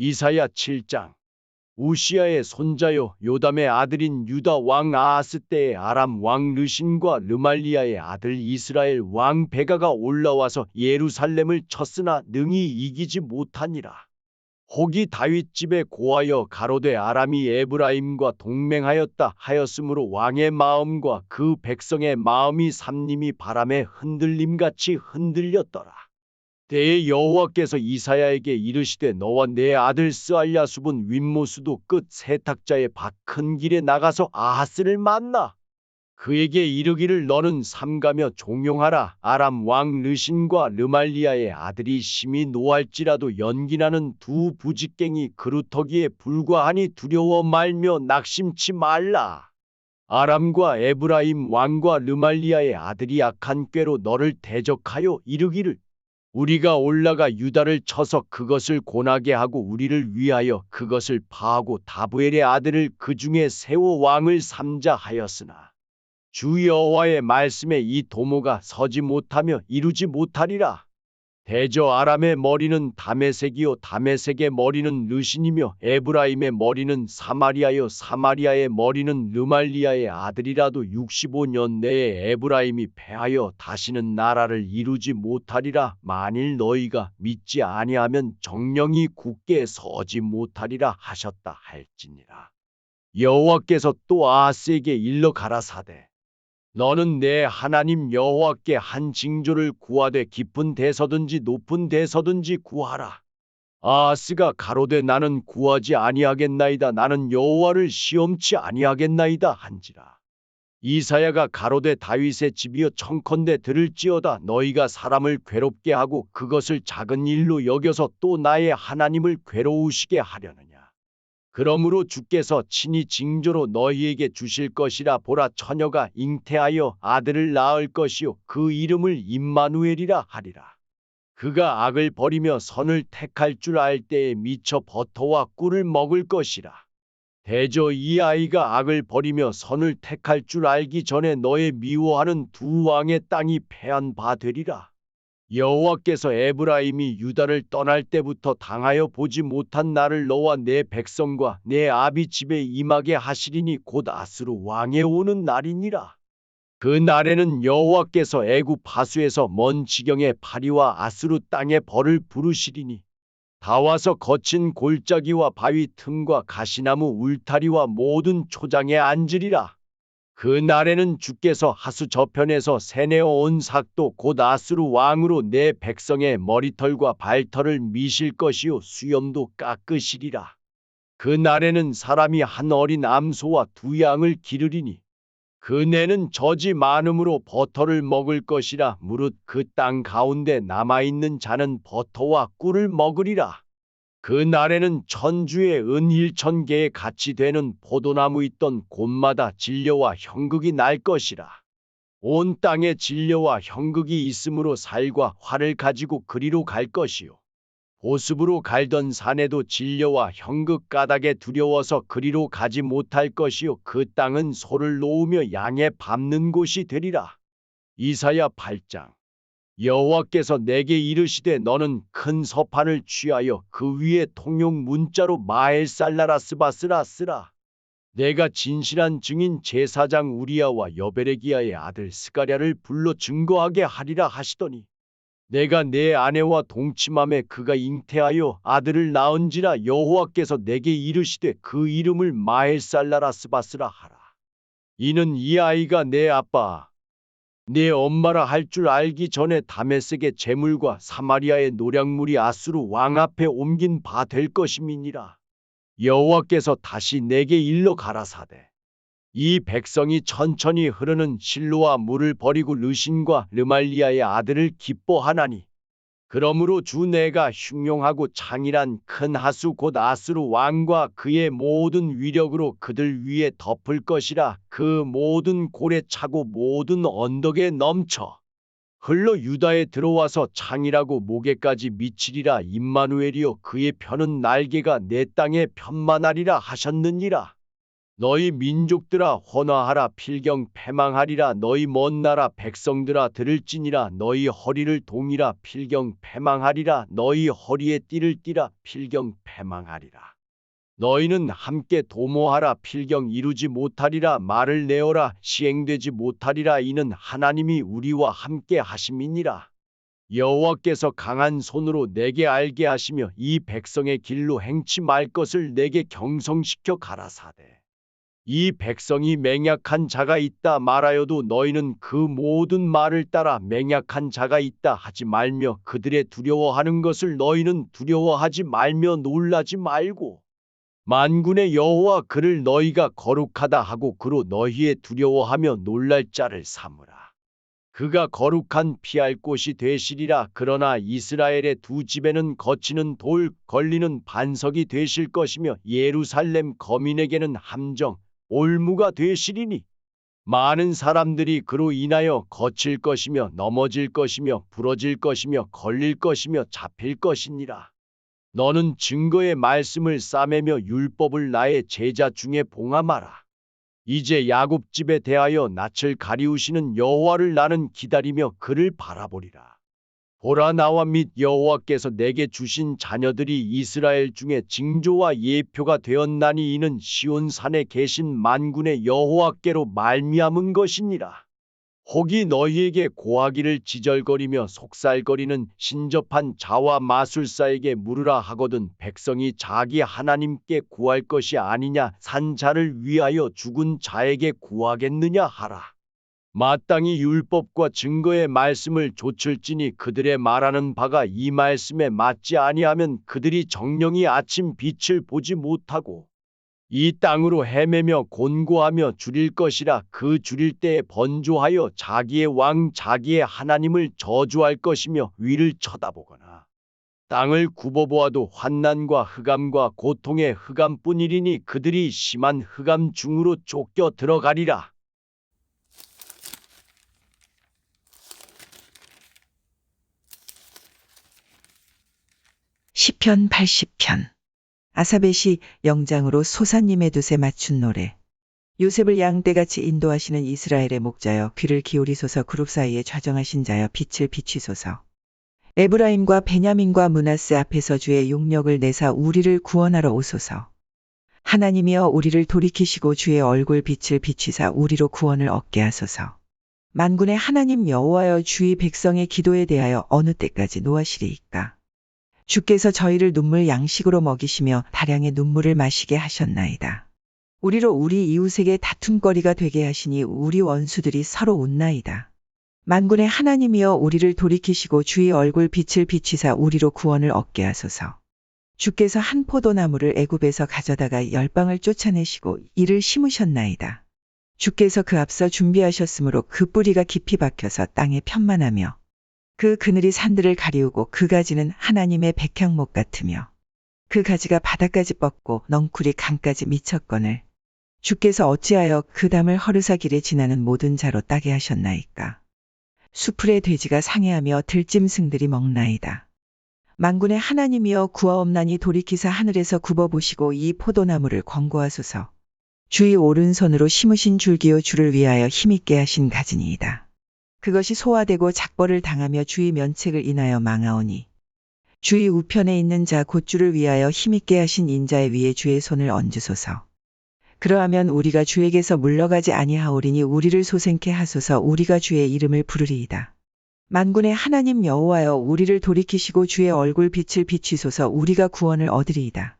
이사야 7장 우시아의 손자요 요담의 아들인 유다 왕 아하스 때에 아람 왕 르신과 르말리아의 아들 이스라엘 왕 베가가 올라와서 예루살렘을 쳤으나 능히 이기지 못하니라. 혹이 다윗 집에 고하여 가로되 아람이 에브라임과 동맹하였다 하였으므로 왕의 마음과 그 백성의 마음이 삼림이 바람에 흔들림같이 흔들렸더라. 때에 여호와께서 이사야에게 이르시되 너와 내 아들 스알야숲은 윗모수도 끝 세탁자의 밭큰 길에 나가서 아하스를 만나. 그에게 이르기를 너는 삼가며 종용하라. 아람 왕 르신과 르말리아의 아들이 심히 노할지라도 연기나는 두 부직갱이 그루터기에 불과하니 두려워 말며 낙심치 말라. 아람과 에브라임 왕과 르말리아의 아들이 악한 꾀로 너를 대적하여 이르기를 우리가 올라가 유다를 쳐서 그것을 고나게 하고 우리를 위하여 그것을 파하고 다부엘의 아들을 그 중에 세워 왕을 삼자 하였으나 주 여호와의 말씀에 이 도모가 서지 못하며 이루지 못하리라. 대저 아람의 머리는 다메색이요 다메색의 머리는 르신이며 에브라임의 머리는 사마리아요 사마리아의 머리는 르말리아의 아들이라도 65년 내에 에브라임이 패하여 다시는 나라를 이루지 못하리라 만일 너희가 믿지 아니하면 정령이 굳게 서지 못하리라 하셨다 할지니라. 여호와께서 또 아하스에게 일러 가라사대 너는 내 하나님 여호와께 한 징조를 구하되 깊은 데서든지 높은 데서든지 구하라. 아하스가 가로되 나는 구하지 아니하겠나이다. 나는 여호와를 시험치 아니하겠나이다 한지라. 이사야가 가로되 다윗의 집이여 청컨대 들을지어다 너희가 사람을 괴롭게 하고 그것을 작은 일로 여겨서 또 나의 하나님을 괴로우시게 하려느냐. 그러므로 주께서 친히 징조로 너희에게 주실 것이라 보라 처녀가 잉태하여 아들을 낳을 것이요 그 이름을 임마누엘이라 하리라. 그가 악을 버리며 선을 택할 줄 알 때에 미쳐 버터와 꿀을 먹을 것이라. 대저 이 아이가 악을 버리며 선을 택할 줄 알기 전에 너의 미워하는 두 왕의 땅이 패한 바 되리라. 여호와께서 에브라임이 유다를 떠날 때부터 당하여 보지 못한 나를 너와 내 백성과 내 아비 집에 임하게 하시리니 곧 아스루 왕에 오는 날이니라. 그 날에는 여호와께서 애굽 파수에서 먼 지경의 파리와 아스루 땅의 벌을 부르시리니 다 와서 거친 골짜기와 바위 틈과 가시나무 울타리와 모든 초장에 앉으리라. 그 날에는 주께서 하수 저편에서 세내어 온 삭도 곧 아스루 왕으로 내 백성의 머리털과 발털을 미실 것이요 수염도 깎으시리라. 그 날에는 사람이 한 어린 암소와 두 양을 기르리니 그 내는 젖이 많음으로 버터를 먹을 것이라 무릇 그 땅 가운데 남아있는 자는 버터와 꿀을 먹으리라. 그 날에는 천주의 은 일천 개의 같이 되는 포도나무 있던 곳마다 진려와 형극이 날 것이라. 온 땅에 진려와 형극이 있으므로 살과 활을 가지고 그리로 갈 것이요. 보습으로 갈던 산에도 진려와 형극 까닭에 두려워서 그리로 가지 못할 것이요. 그 땅은 소를 놓으며 양에 밟는 곳이 되리라. 이사야 8장 여호와께서 내게 이르시되 너는 큰 서판을 취하여 그 위에 통용 문자로 마엘살라라 스바 쓰라 쓰라. 내가 진실한 증인 제사장 우리야와 여베레기야의 아들 스가랴를 불러 증거하게 하리라 하시더니 내가 내 아내와 동침함에 그가 잉태하여 아들을 낳은지라 여호와께서 내게 이르시되 그 이름을 마엘살라라 스바스라 하라. 이는 이 아이가 내 아빠 네 엄마라 할 줄 알기 전에 다메섹의 재물과 사마리아의 노량물이 아수르 왕 앞에 옮긴 바 될 것임이니라. 여호와께서 다시 내게 일러 가라사대. 이 백성이 천천히 흐르는 실로와 물을 버리고 르신과 르말리아의 아들을 기뻐하나니 그러므로 주 내가 흉용하고 창일한 큰 하수 곧 아스루 왕과 그의 모든 위력으로 그들 위에 덮을 것이라 그 모든 골에 차고 모든 언덕에 넘쳐 흘러 유다에 들어와서 창이라고 목에까지 미치리라 임마누엘이여 그의 편은 날개가 내 땅에 편만하리라 하셨느니라 너희 민족들아 헌화하라 필경 패망하리라. 너희 먼 나라 백성들아 들을지니라. 너희 허리를 동이라 필경 패망하리라. 너희 허리에 띠를 띠라 필경 패망하리라. 너희는 함께 도모하라 필경 이루지 못하리라. 말을 내어라 시행되지 못하리라. 이는 하나님이 우리와 함께 하심이니라. 여호와께서 강한 손으로 내게 알게 하시며 이 백성의 길로 행치 말 것을 내게 경성시켜 가라사대 이 백성이 맹약한 자가 있다 말하여도 너희는 그 모든 말을 따라 맹약한 자가 있다 하지 말며 그들의 두려워하는 것을 너희는 두려워하지 말며 놀라지 말고 만군의 여호와 그를 너희가 거룩하다 하고 그로 너희의 두려워하며 놀랄 자를 삼으라. 그가 거룩한 피할 곳이 되시리라. 그러나 이스라엘의 두 집에는 거치는 돌 걸리는 반석이 되실 것이며 예루살렘 거민에게는 함정 올무가 되시리니 많은 사람들이 그로 인하여 거칠 것이며 넘어질 것이며 부러질 것이며 걸릴 것이며 잡힐 것이니라. 너는 증거의 말씀을 싸매며 율법을 나의 제자 중에 봉함하라. 이제 야곱 집에 대하여 낯을 가리우시는 여호와를 나는 기다리며 그를 바라보리라. 보라 나와 및 여호와께서 내게 주신 자녀들이 이스라엘 중에 징조와 예표가 되었나니 이는 시온 산에 계신 만군의 여호와께로 말미암은 것이니라. 혹이 너희에게 고하기를 지절거리며 속살거리는 신접한 자와 마술사에게 물으라 하거든 백성이 자기 하나님께 구할 것이 아니냐 산 자를 위하여 죽은 자에게 구하겠느냐 하라. 마땅히 율법과 증거의 말씀을 조출지니 그들의 말하는 바가 이 말씀에 맞지 아니하면 그들이 정령이 아침 빛을 보지 못하고 이 땅으로 헤매며 곤고하며 줄일 것이라 그 줄일 때에 번조하여 자기의 왕 자기의 하나님을 저주할 것이며 위를 쳐다보거나 땅을 굽어보아도 환난과 흑암과 고통의 흑암뿐이리니 그들이 심한 흑암 중으로 쫓겨 들어가리라. 시편 80편. 아사벳이 영장으로 소사님의 돛에 맞춘 노래. 요셉을 양떼같이 인도하시는 이스라엘의 목자여 귀를 기울이소서 그룹 사이에 좌정하신 자여 빛을 비추소서. 에브라임과 베냐민과 문하세 앞에서 주의 용력을 내사 우리를 구원하러 오소서. 하나님이여 우리를 돌이키시고 주의 얼굴 빛을 비치사 우리로 구원을 얻게 하소서. 만군의 하나님 여호와여 주의 백성의 기도에 대하여 어느 때까지 노하시리이까 주께서 저희를 눈물 양식으로 먹이시며 다량의 눈물을 마시게 하셨나이다. 우리로 우리 이웃에게 다툼거리가 되게 하시니 우리 원수들이 서로 웃나이다. 만군의 하나님이여 우리를 돌이키시고 주의 얼굴 빛을 비치사 우리로 구원을 얻게 하소서. 주께서 한 포도나무를 애굽에서 가져다가 열방을 쫓아내시고 이를 심으셨나이다. 주께서 그 앞서 준비하셨으므로 그 뿌리가 깊이 박혀서 땅에 편만하며 그 그늘이 산들을 가리우고 그 가지는 하나님의 백향목 같으며 그 가지가 바닥까지 뻗고 넝쿨이 강까지 미쳤거늘 주께서 어찌하여 그 담을 허르사 길에 지나는 모든 자로 따게 하셨나이까? 수풀의 돼지가 상해하며 들짐승들이 먹나이다. 만군의 하나님이여 구하옵나니 돌이키사 하늘에서 굽어보시고 이 포도나무를 권고하소서. 주의 오른손으로 심으신 줄기요 주를 위하여 힘있게 하신 가지니이다. 그것이 소화되고 작벌을 당하며 주의 면책을 인하여 망하오니 주의 우편에 있는 자 곧 주를 위하여 힘있게 하신 인자의 위에 주의 손을 얹으소서. 그러하면 우리가 주에게서 물러가지 아니하오리니 우리를 소생케 하소서 우리가 주의 이름을 부르리이다. 만군의 하나님 여호와여 우리를 돌이키시고 주의 얼굴 빛을 비추소서 우리가 구원을 얻으리이다.